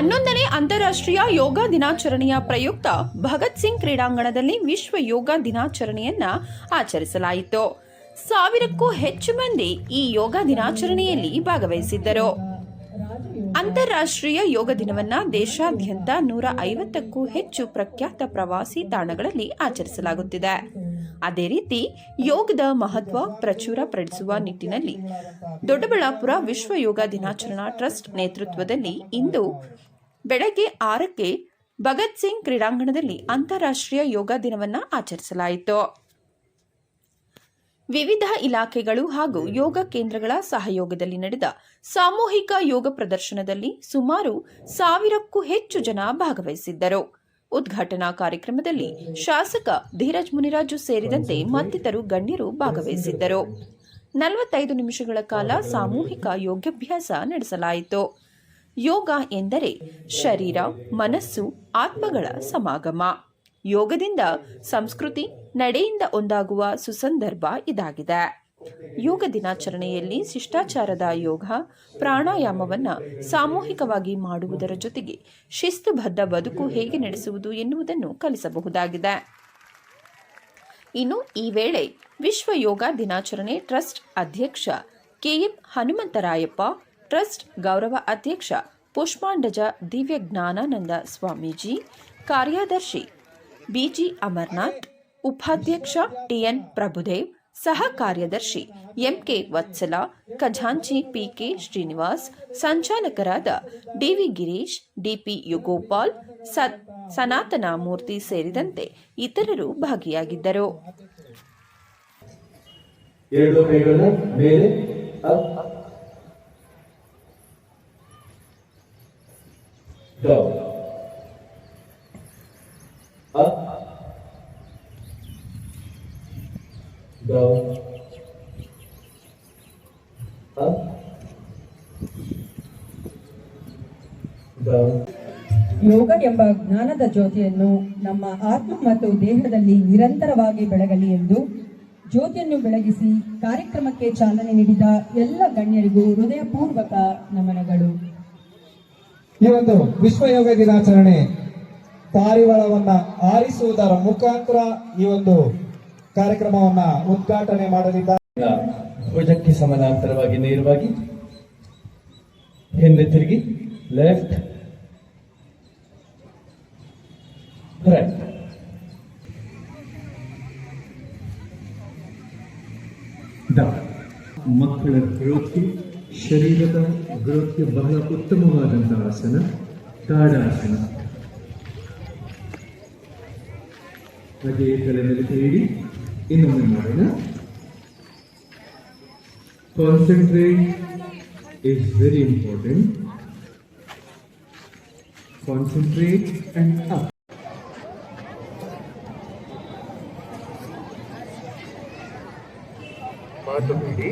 ಹನ್ನೊಂದನೇ ಅಂತಾರಾಷ್ಟ್ರೀಯ ಯೋಗ ದಿನಾಚರಣೆಯ ಪ್ರಯುಕ್ತ ಭಗತ್ ಸಿಂಗ್ ಕ್ರೀಡಾಂಗಣದಲ್ಲಿ ವಿಶ್ವ ಯೋಗ ದಿನಾಚರಣೆಯನ್ನ ಆಚರಿಸಲಾಯಿತು. ಸಾವಿರಕ್ಕೂ ಹೆಚ್ಚು ಮಂದಿ ಈ ಯೋಗ ದಿನಾಚರಣೆಯಲ್ಲಿ ಭಾಗವಹಿಸಿದ್ದರು. ಅಂತಾರಾಷ್ಟ್ರೀಯ ಯೋಗ ದಿನವನ್ನ ದೇಶಾದ್ಯಂತ ನೂರ ಐವತ್ತಕ್ಕೂ ಹೆಚ್ಚು ಪ್ರಖ್ಯಾತ ಪ್ರವಾಸಿ ತಾಣಗಳಲ್ಲಿ ಆಚರಿಸಲಾಗುತ್ತಿದೆ. ಅದೇ ರೀತಿ ಯೋಗದ ಮಹತ್ವ ಪ್ರಚುರ ಪಡಿಸುವ ನಿಟ್ಟಿನಲ್ಲಿ ದೊಡ್ಡಬಳ್ಳಾಪುರ ವಿಶ್ವ ಯೋಗ ದಿನಾಚರಣಾ ಟ್ರಸ್ಟ್ ನೇತೃತ್ವದಲ್ಲಿ ಇಂದು ಬೆಳಗ್ಗೆ ಆರಕ್ಕೆ ಭಗತ್ ಸಿಂಗ್ ಕ್ರೀಡಾಂಗಣದಲ್ಲಿ ಅಂತಾರಾಷ್ಟ್ರೀಯ ಯೋಗ ದಿನವನ್ನ ಆಚರಿಸಲಾಯಿತು. ವಿವಿಧ ಇಲಾಖೆಗಳು ಹಾಗೂ ಯೋಗ ಕೇಂದ್ರಗಳ ಸಹಯೋಗದಲ್ಲಿ ನಡೆದ ಸಾಮೂಹಿಕ ಯೋಗ ಪ್ರದರ್ಶನದಲ್ಲಿ ಸುಮಾರು ಸಾವಿರಕ್ಕೂ ಹೆಚ್ಚು ಜನ ಭಾಗವಹಿಸಿದ್ದರು. ಉದ್ಘಾಟನಾ ಕಾರ್ಯಕ್ರಮದಲ್ಲಿ ಶಾಸಕ ಧೀರಜ್ ಮುನಿರಾಜು ಸೇರಿದಂತೆ ಮತ್ತಿತರು ಗಣ್ಯರು ಭಾಗವಹಿಸಿದ್ದರು. ನಲವತ್ತೈದು ನಿಮಿಷಗಳ ಕಾಲ ಸಾಮೂಹಿಕ ಯೋಗಾಭ್ಯಾಸ ನಡೆಸಲಾಯಿತು. ಯೋಗ ಎಂದರೆ ಶರೀರ, ಮನಸ್ಸು, ಆತ್ಮಗಳ ಸಮಾಗಮ. ಯೋಗದಿಂದ ಸಂಸ್ಕೃತಿ ನಡೆಯಿಂದ ಒಂದಾಗುವ ಸುಸಂದರ್ಭ ಇದಾಗಿದೆ. ಯೋಗ ದಿನಾಚರಣೆಯಲ್ಲಿ ಶಿಷ್ಟಾಚಾರದ ಯೋಗ, ಪ್ರಾಣಾಯಾಮವನ್ನ ಸಾಮೂಹಿಕವಾಗಿ ಮಾಡುವುದರ ಜೊತೆಗೆ ಶಿಸ್ತುಬದ್ಧ ಬದುಕು ಹೇಗೆ ನಡೆಸುವುದು ಎನ್ನುವುದನ್ನು ಕಲಿಸಬಹುದಾಗಿದೆ. ಇನ್ನು ಈ ವೇಳೆ ವಿಶ್ವ ಯೋಗ ದಿನಾಚರಣೆ ಟ್ರಸ್ಟ್ ಅಧ್ಯಕ್ಷ ಕೆಎಂ ಹನುಮಂತರಾಯಪ್ಪ ಟ್ರಸ್ಟ್ ಗೌರವ ಅಧ್ಯಕ್ಷ ಪುಷ್ಪಾಂಡಜ ದಿವ್ಯ ಜ್ಞಾನಾನಂದ ಸ್ವಾಮೀಜಿ, ಕಾರ್ಯದರ್ಶಿ ಬಿಜಿ ಅಮರ್ನಾಥ್, ಉಪಾಧ್ಯಕ್ಷ ಟಿಎನ್ ಪ್ರಭುದೇವ್, ಸಹ ಕಾರ್ಯದರ್ಶಿ ಎಂಕೆ ವತ್ಸಲ, ಖಜಾಂಚಿ P K Srinivas, ಸಂಚಾಲಕರಾದ D V Girish, D P Yugopal Sanatana Murthy ಸೇರಿದಂತೆ ಇತರರು ಭಾಗಿಯಾಗಿದ್ದರು. ಎರಡು up, up, ಯೋಗ ಎಂಬ ಜ್ಞಾನದ ಜ್ಯೋತಿಯನ್ನು ನಮ್ಮ ಆತ್ಮ ಮತ್ತು ದೇಹದಲ್ಲಿ ನಿರಂತರವಾಗಿ ಬೆಳಗಲಿ ಎಂದು ಜ್ಯೋತಿಯನ್ನು ಬೆಳಗಿಸಿ ಕಾರ್ಯಕ್ರಮಕ್ಕೆ ಚಾಲನೆ ನೀಡಿದ ಎಲ್ಲ ಗಣ್ಯರಿಗೂ ಹೃದಯಪೂರ್ವಕ ನಮನಗಳು. ಈ ಒಂದು ವಿಶ್ವ ಯೋಗ ದಿನಾಚರಣೆ ಪಾರಿವಾಳವನ್ನ ಆರಿಸುವುದರ ಮುಖಾಂತರ ಈ ಒಂದು ಕಾರ್ಯಕ್ರಮವನ್ನ ಉದ್ಘಾಟನೆ ಮಾಡಲಿದ್ದಾರೆ. ಭುಜಕ್ಕೆ ಸಮಾನಾಂತರವಾಗಿ ನೇರವಾಗಿ ಹಿಂದೆ ತಿರುಗಿ ಲೆಫ್ಟ್ ರೈಟ್. ಮಕ್ಕಳ ಗ್ರೋತ್ಗೆ ಶರೀರದ ಗ್ರೋತ್ಗೆ ಬಹಳ ಉತ್ತಮವಾದಂತಹ ಆಸನ ತಾಡಾಸನ ಹಾಗೆ ತಲೆ ಮೇಲೆ ಕೈ ಇಡಿ ಇನ್ನೊಮ್ಮೆ ಮಾಡೋಣ concentrate is very important. Concentrate and up. ಮಾತು ಬಿಡಿ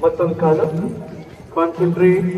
ಮತ್ತೊಂದು ಕಾಲ ಕಾನ್ಸಂಟ್ರೇಟ್